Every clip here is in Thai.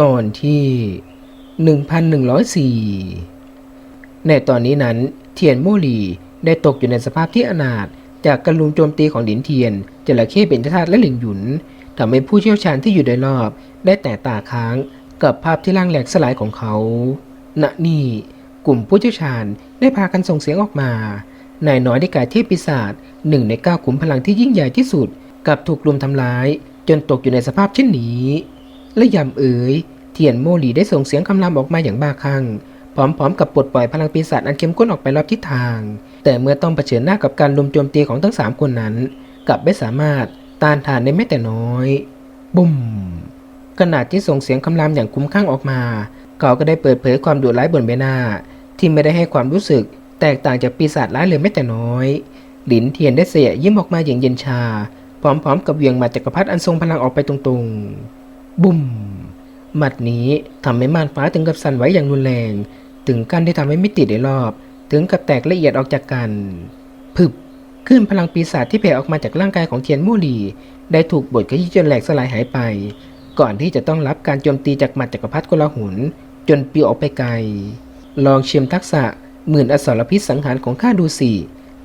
ตอนที่ 1104 ในตอนนี้นั้นเทียนโมลีได้ตกอยู่ในสภาพที่อนาถจากการลุมโจมตีของหลินเทียนจระเข้เบญจธาตุและหลิงหยุนทำให้ผู้เชี่ยวชาญที่อยู่โดยรอบได้แต่ตาค้างกับภาพที่ร่างแหลกสลายของเขา ณ นี่กลุ่มผู้เชี่ยวชาญได้พากันส่งเสียงออกมา นายน้อยได้กลายเทพปีศาจหนึ่งในเก้าขุมพลังที่ยิ่งใหญ่ที่สุด กับถูกลุมทำร้าย จนตกอยู่ในสภาพเช่นนี้ และยำเอ๋ยเทียนโมหลีได้ส่งเสียงคำรามออกมาอย่างบ้าคลั่งพร้อมๆกับปลดปล่อยพลังปีศาจอันเข้มข้นออกไปรอบทิศทาง แต่เมื่อต้องเผชิญหน้ากับการลุมโจมตีของทั้งสามคนนั้น กลับไม่สามารถต้านทานได้แม้แต่น้อย บุ้มขณะที่ส่งเสียงคำรามอย่างคุ้มข้างออกมา เขาก็ได้เปิดเผยความดุร้ายบนใบหน้า ที่ไม่ได้ให้ความรู้สึก แตกต่างจากปีศาจร้ายเลยแม้แต่น้อย หลินเทียนได้เสียยิ้มออกมาอย่างเย็นชา พร้อมๆ กับเหวียงหมัดจักรพรรดิอันทรงพลังออกไปตรงๆ บุ้มหมัดนี้ทำให้ม่านฟ้าถึงกับสั่นไหวอย่างรุนแรง ถึงกันที่ทำให้มิติในรอบ ถึงกับแตกละเอียดออกจากกัน พึบขึ้นพลังปีศาจที่แผ่ออกมาจากร่างกายของเทียนมู่หลี ได้ถูกบดขยี้จนแหลกสลายหายไป ก่อนที่จะต้องรับการโจมตีจากหมัดจักรพรรดิกลาหุน จนปิวออกไปไกล ลองชิมทักษะหมื่นอสรพิษสังหารของข้าดูสิ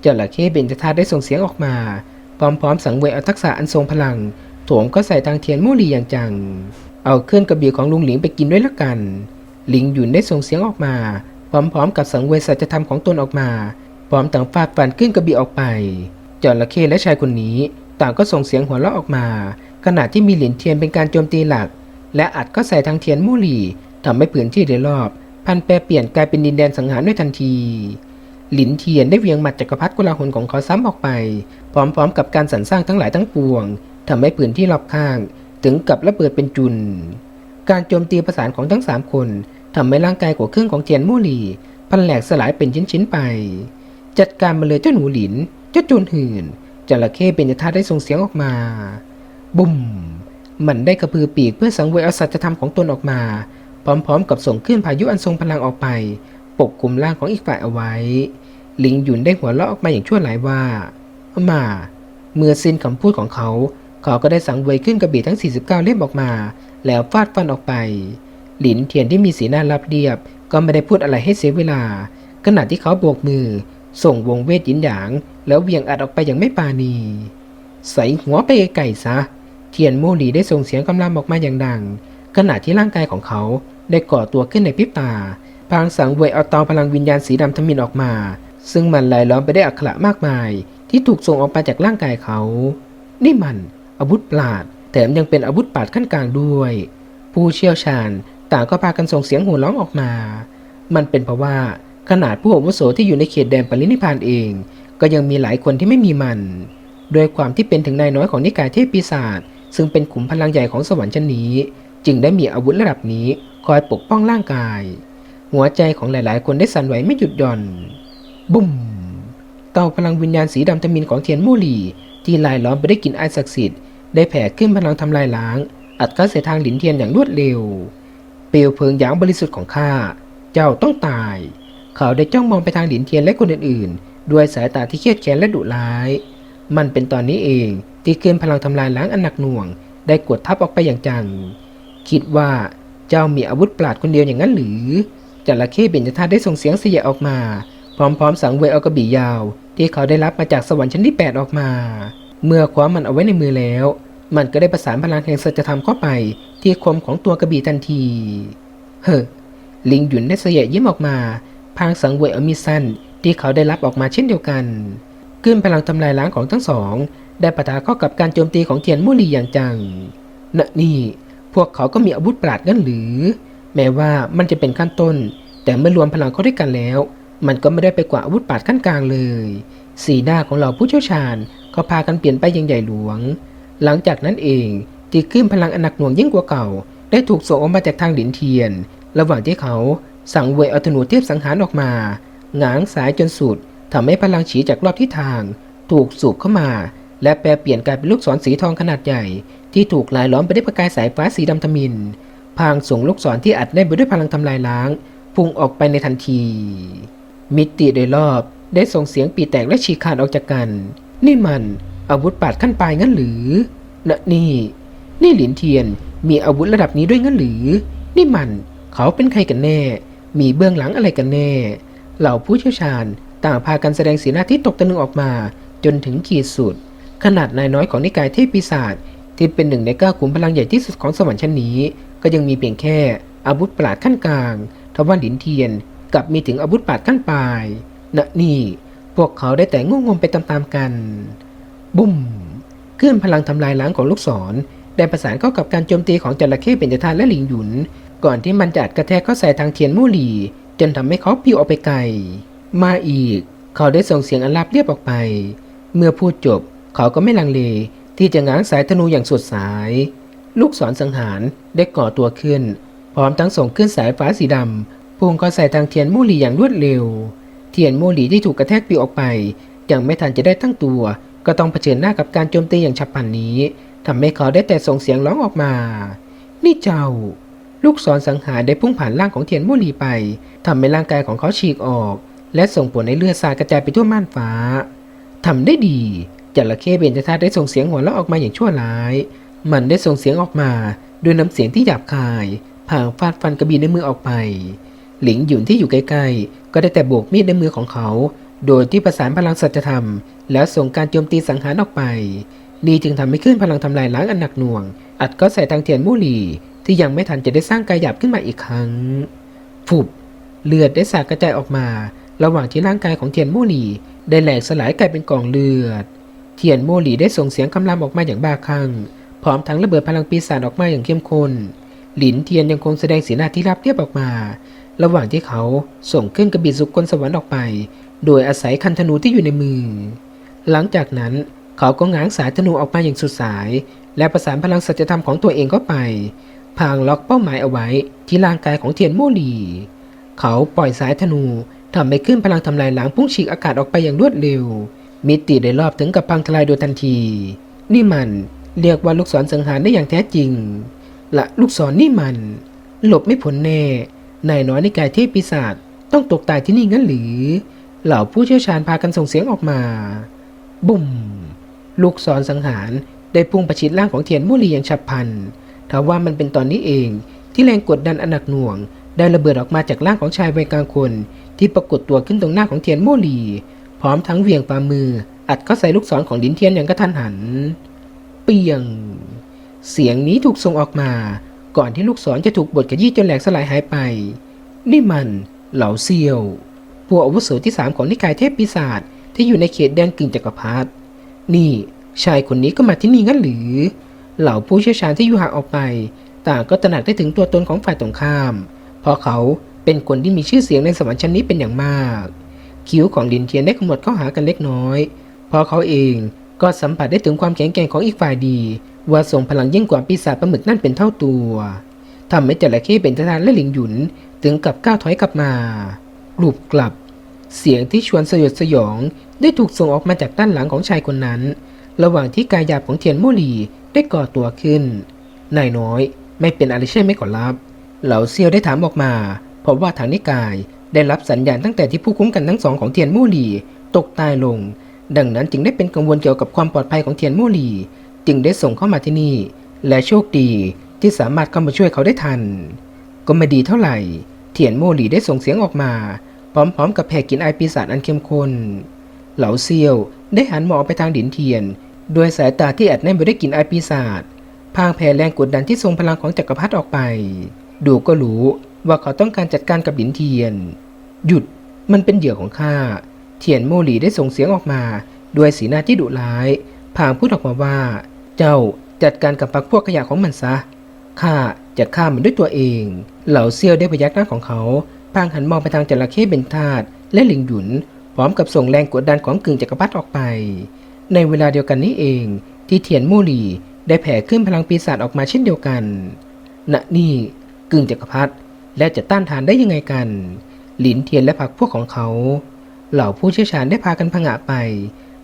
จระเข้เบญจธาตุได้ส่งเสียงออกมา พร้อมๆ สังเวยเอาทักษะอันทรงพลัง โถมก็ใส่ทางเทียนมู่หลีอย่างจัง เอาเครื่องกระบี่ของลุงหลิงไปกินด้วยละกัน หลิงหยุนได้ส่งเสียงออกมา พร้อมๆ กับสังเวยสัจธรรมของตนออกมา พร้อมต่างฟาดฟันขึ้นกระบี่ออกไปจระเข้และชายคนนี้ต่างก็ส่งเสียงหัวเราะออกมา ขณะที่มีหลินเทียนเป็นการโจมตีหลัก และอัดก็ใส่ทางเทียนมู่หลีทำให้พื้นที่โดยรอบ พันแปรเปลี่ยนกลายเป็นดินแดนสังหารด้วยทันที หลินเทียนได้เวียงหมัดจักรพรรดิกุลาหนของเขาซ้ำออกไป พร้อมๆ กับการสรรสร้างทั้งหลายทั้งปวง ทำให้พื้นที่รอบข้างถึงกับระเบิดเป็นจุน การโจมตีประสานของทั้งสามคนทำให้ร่างกายของเครื่องของเทียนมู่หลีพันแหลกสลายเป็นชิ้นๆไป จัดการมาเลยเจ้าหนูหลิน เจ้าโจรหื่นจระเข้เป็นยธาตุได้ส่งเสียงออกมา บุ้มมันได้กระพือปีกเพื่อสังเวยเอาสัจธรรมของตนออกมา พร้อมๆ กับส่งขึ้นพายุอันทรงพลังออกไป ปกคลุมร่างของอีกฝ่ายเอาไว้ ลิงหยุนได้หัวเราะออกมาอย่างชั่วหลายว่า มา เมื่อสิ้นคำพูดของเขา เขาก็ได้สังเวยขึ้นกระบี่ทั้ง 49 เล่มออกมา แล้วฟาดฟันออกไป หลินเทียนที่มีสีหน้ารับเรียบ ก็ไม่ได้พูดอะไรให้เสียเวลา ขณะที่เขาโบกมือ ส่งวงเวทยินหยาง แล้วเวียงอัดออกไปอย่างไม่ปราณีใส่หัวไปไกลซะ เทียนโมหลีได้ส่งเสียงกำลังออกมาอย่างดัง ขณะที่ร่างกายของเขาได้ก่อตัวขึ้นในพริบตา พางสังเวยเอาตอพลังวิญญาณสีดำทมินออกมา ซึ่งมันลายล้อมไปได้วยอักขระมากมาย ที่ถูกส่งออกมาจากร่างกายเขา นี่มัน อาวุธปราดแถมยังเป็นอาวุธปาดขั้นกลางด้วย ผู้เชี่ยวชาญต่างก็พากันส่งเสียงโห่ร้องออกมา มันเป็นเพราะว่าขนาดผู้อาวุโสที่อยู่ในเขตแดนปรินิพานเอง ก็ยังมีหลายคนที่ไม่มีมัน โดยความที่เป็นถึงนายน้อยของนิกายเทพปีศาจซึ่งเป็นขุมพลังใหญ่ของสวรรค์ชั้นนี้ จึงได้มีอาวุธระดับนี้คอยปกป้องร่างกาย หัวใจของหลาย ๆ คนได้สั่นไหวไม่หยุดหย่อน บุ้มเตาพลังวิญญาณสีดำทมินของเทียนมูลี ที่ลายล้อมไปด้วยกลิ่นไอศักดิ์สิทธิ์ได้แผ่ขึ้นพลังทำลายล้าง อัดเข้าใส่ทางหลินเทียนอย่างรวดเร็ว เปลวเพลิงหยางบริสุทธิ์ของข้าเจ้าต้องตาย เขาได้จ้องมองไปทางหลินเทียนและคนอื่นๆ ด้วยสายตาที่เครียดแค้นและดุร้าย มันเป็นตอนนี้เองที่เกินพลังทำลายล้างอันหนักหน่วง ได้กดทับออกไปอย่างจัง คิดว่าเจ้ามีอาวุธปราดคนเดียวอย่างนั้นหรือจระเข้เบญจธาตุได้ส่งเสียงเสียออกมา พร้อมๆ สังเวยเอากระบี่ยาว ที่เขาได้รับมาจากสวรรค์ชั้นที่ 8 ออกมา เมื่อคว้ามันเอาไว้ในมือแล้ว มันก็ได้ประสานพลังแห่งสัจธรรมเข้าไป ที่คมของตัวกระบี่ทันที เฮ้อลิงหยุนได้เสียยิ้มออกมา พางสังเวยอมีสั้นที่เขาได้รับออกมาเช่นเดียวกันขึ้นพลังทำลายล้างของทั้งสอง ได้ปะทะเข้ากับการโจมตีของเทียนมูลีอย่างจังณนี่พวกเขาก็มีอาวุธปราดงั้นหรือ แม้ว่ามันจะเป็นขั้นต้น แต่เมื่อรวมพลังเข้าด้วยกันแล้ว มันก็ไม่ได้ไปกว่าอาวุธปาดขั้นกลางเลย สีหน้าของเราผู้เชี่ยวชาญก็พากันเปลี่ยนไปย่งใหญ่หลวง หลังจากนั้นเองตีขึ้นพลังอันหนักหน่วงยิ่งกว่าเก่า ได้ถูกส่งออกมาจากทางหลินเทียน ระหว่างที่เขาสั่งเวยเอาธนูเทียบสังหารออกมาหงางสายจนสุดทำให้พลังฉีจากรอบทิศทาง ถูกสูบเข้ามา และแปลเปลี่ยนกลายเป็นลูกศรสีทองขนาดใหญ่ ที่ถูกลายล้อมไปด้วยประกายสายฟ้าสีดำทมินพางส่งลูกศรที่อัดแน่นไปด้วยพลังทำลายล้างพุ่งออกไปในทันที มิติโดยรอบได้ส่งเสียงปีแตกและฉีกขาดออกจากกัน นี่มันอาวุธปาดขั้นปลายงั้นหรือนะนี่ นี่หลินเทียนมีอาวุธระดับนี้ด้วยงั้นหรือ นี่มันเขาเป็นใครกันแน่ มีเบื้องหลังอะไรกันแน่ เหล่าผู้เชี่ยวชาญต่างพากันแสดงสีหน้าที่ตกตะลึงออกมา จนถึงขีดสุด ขนาดนายน้อยของนิกายเทพปีศาจที่เป็นหนึ่งในเก้าขุมพลังใหญ่ที่สุดของสวรรค์ชั้นนี้ ก็ยังมีเพียงแค่อาวุธปราดขั้นกลางทว่าหลินเทียน กลับมีถึงอาวุธปาดขั้นปลายณนี่พวกเขาได้แต่งงงไปตามๆกัน บุ้มเคลื่อนพลังทำลายล้างของลูกศร ได้ประสานเข้ากับการโจมตีของจระเข้เป็นจทานและหลิงหยุน ก่อนที่มันจะอัดกระแทกเข้าใส่ทางเทียนมู่หลี จนทำให้เขาปิวออกไปไกล มาอีก เขาได้ส่งเสียงอันลาบเรียบออกไป เมื่อพูดจบ เขาก็ไม่ลังเล ที่จะง้างสายธนูอย่างสุดสาย ลูกศรสังหารได้ก่อตัวขึ้น พร้อมทั้งส่งขึ้นสายฟ้าสีดำ พุ่งเข้าใส่ทางเทียนมู่หลีอย่างรวดเร็ว เทียนมู่หลีที่ถูกกระแทกปลิวออกไป ยังไม่ทันจะได้ตั้งตัว ก็ต้องเผชิญหน้ากับการโจมตีอย่างฉับพลันนี้ทำให้เขาได้แต่ส่งเสียงร้องออกมา นี่เจ้า ลูกศรสังหารได้พุ่งผ่านร่างของเทียนมู่หลีไปทำให้ร่างกายของเขาฉีกออก และส่งผลให้เลือดสาดกระจายไปทั่วม่านฟ้าทำได้ดีจระเข้เบญจธาตุได้ส่งเสียงหัวเราะออกมาอย่างชั่วร้าย มันได้ส่งเสียงออกมาด้วยน้ำเสียงที่หยาบคายผางฟาดฟันกระบี่ในมือออกไป หลิงหยุนที่อยู่ใกล้ๆ ก็ได้แต่โบกมีดในมือของเขา โดยที่ประสานพลังสัจธรรม แล้วส่งการโจมตีสังหารออกไป นี่จึงทำให้ขึ้นพลังทำลายล้างอันหนักหน่วง อัดก็ใส่ทางเทียนมู่หลีที่ยังไม่ทันจะได้สร้างกายหยาบขึ้นมาอีกครั้งฟุบเลือดได้สาดกระจายออกมา ระหว่างที่ร่างกายของเทียนมู่หลีได้แหลกสลายกลายเป็นกองเลือด เทียนมู่หลีได้ส่งเสียงคำรามออกมาอย่างบ้าคลั่งพร้อมทั้งระเบิดพลังปีศาจออกมาอย่างเข้มข้นหลินเทียนยังคงแสดงสีหน้าที่ราบเรียบออกมา ระหว่างที่เขาส่งขึ้นกระบี่สุกลสวรรค์ออกไป โดยอาศัยคันธนูที่อยู่ในมือ หลังจากนั้นเขาก็ง้างสายธนูออกมาอย่างสุดสาย และประสานพลังสัจธรรมของตัวเองเข้าไป พางล็อกเป้าหมายเอาไว้ที่ร่างกายของเทียนโมลี เขาปล่อยสายธนูทำให้ขึ้นพลังทำลายล้างพุ่งฉีกอากาศออกไปอย่างรวดเร็ว มิติได้รอบถึงกับพังทลายโดยทันที นี่มันเรียกว่าลูกศรสังหารได้อย่างแท้จริงละลูกศรนี่มัน หลบไม่พ้นแน่ นายน้อยในกายเทพปีศาจต้องตกตายที่นี่งั้นหรือ เหล่าผู้เชี่ยวชาญพากันส่งเสียงออกมา บุ่ม ลูกศรสังหารได้พุ่งประชิดร่างของเทียนมุลีอย่างฉับพลันทว่ามันเป็นตอนนี้เองที่แรงกดดันอันหนักหน่วง ได้ระเบิดออกมาจากร่างของชายวัยกลางคน ที่ปรากฏตัวขึ้นตรงหน้าของเทียนโมลี พร้อมทั้งเวียงฝ่ามือ อัดเข้าใส่ลูกศรของดินเทียนอย่างกระทันหัน เปียง เสียงนี้ถูกส่งออกมา ก่อนที่ลูกศรจะถูกบดกระยี่จนแหลกสลายหายไป นี่มันเหล่าเซียวผู้อาวุโสที่สามของนิกายเทพปีศาจที่อยู่ในเขตแดนกึ่งจักรพรรดินี่ชายคนนี้ก็มาที่นี่งั้นหรือ เหล่าผู้เชี่ยวชาญที่อยู่ห่างออกไป ต่างก็ตระหนักได้ถึงตัวตนของฝ่ายตรงข้าม เพราะเขาเป็นคนที่มีชื่อเสียงในสวรรค์ชั้นนี้เป็นอย่างมาก คิ้วของลินเทียนได้ขมวดเข้าหากันเล็กน้อย เพราะเขาเองก็สัมผัสได้ถึงความแข็งแกร่งของอีกฝ่ายดี ว่าทรงพลังยิ่งกว่าปีศาจปลาหมึกนั่นเป็นเท่าตัวทำให้จระเข้เป็นทานและหลิงหยุนถึงกับก้าวถอยกลับมากลุบกลับ เสียงที่ชวนสยดสยองได้ถูกส่งออกมาจากด้านหลังของชายคนนั้น ระหว่างที่กายหยาบของเทียนโมลีได้ก่อตัวขึ้นนายน้อย ไม่เป็นอะไรใช่ไหมขอรับ เหล่าเซียวได้ถามออกมาเพราะว่าทางนิกายได้รับสัญญาณตั้งแต่ที่ผู้คุ้มกันทั้งสองของเทียนโมลีตกตายลง ดังนั้นจึงได้เป็นกังวลเกี่ยวกับความปลอดภัยของเทียนโมลี จึงได้ส่งเข้ามาที่นี่ และโชคดีที่สามารถเข้ามาช่วยเขาได้ทัน ก็ไม่ดีเท่าไหร่ เทียนโมลีได้ส่งเสียงออกมา พร้อมๆ กับแผ่กลินไอปีศาจอันเข้มข้น เหลาเซียวได้หันมองไปทางดินเทียนด้วยสายตาที่อัดแน่นไปด้วยกลิ่นไอปีศาจพางแผ่แรงกดดันที่ทรงพลังของจักรพรรดิออกไป ดูก็รู้ว่าเขาต้องการจัดการกับดินเทียน หยุดมันเป็นเหยื่อของข้าเทียนโมหลีได้ส่งเสียงออกมา ด้วยสีหน้าที่ดุร้ายพางพูดออกมาว่า เจ้าจัดการกับปักพวกขยะของมันซะ ข้าจะฆ่ามันด้วยตัวเอง เหล่าเซียวได้พยักหน้าของเขา พางหันมองไปทางจระเข้เบนทาดและหลิงหยุน พร้อมกับส่งแรงกดดันของกึ่งจักรพรรดิออกไป ในเวลาเดียวกันนี้เอง ที่เทียนมู่หลีได้แผ่ขึ้นพลังปีศาจออกมาเช่นเดียวกัน ณ นี่กึ่งจักรพรรดิและจะต้านทานได้ยังไงกัน หลินเทียนและพรรคพวกของเขา เหล่าผู้เชี่ยวชาญได้พากันผงะไป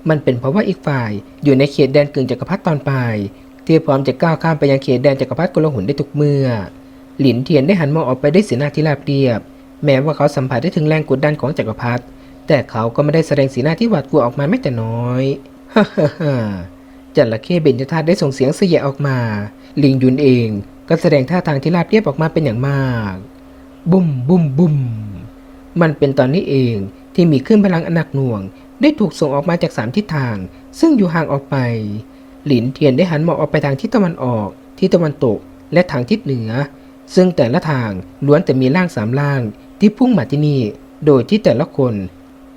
มันเป็นเพราะว่าอีกฝ่าย อยู่ในเขตแดนกึ่งจักรพรรดิตอนปลายที่พร้อมจะก้าวข้ามไปยังเขตแดนจักรพรรดิกลหุนได้ทุกเมื่อ หลินเทียนได้หันมองออกไปด้วยสีหน้าที่ราบเรียบ แม้ว่าเขาสัมผัสได้ถึงแรงกดดันของจักรพรรดิแต่เขาก็ไม่ได้แสดงสีหน้าที่หวาดกลัวออกมาแม้แต่น้อยฮ่าฮ่าฮ่าจระเข้เบญจธาตุได้ส่งเสียงเสียออกมา ลิงยุนเองก็แสดงท่าทางที่ราบเรียบออกมาเป็นอย่างมาก บุ้มบุ้มบุ้มมันเป็นตอนนี้เองที่มีคลื่นพลังอันหนักหน่วง ได้ถูกส่งออกมาจากสามทิศทาง ซึ่งอยู่ห่างออกไป หลินเทียนได้หันมองออกไปทางทิศตะวันออก ทิศตะวันตก และทางทิศเหนือ ซึ่งแต่ละทางล้วนแต่มีร่างสามร่าง ที่พุ่งมาที่นี่ โดยที่แต่ละคน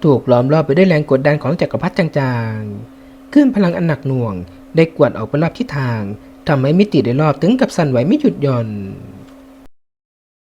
ถูกล้อมรอบไปด้วยแรงกดดันของจักรพรรดิจางๆคลื่นพลังอันหนักหน่วง ได้กวาดออกไปรอบทิศทางทำให้มิติโดยรอบถึงกับสั่นไหวไม่หยุดหย่อน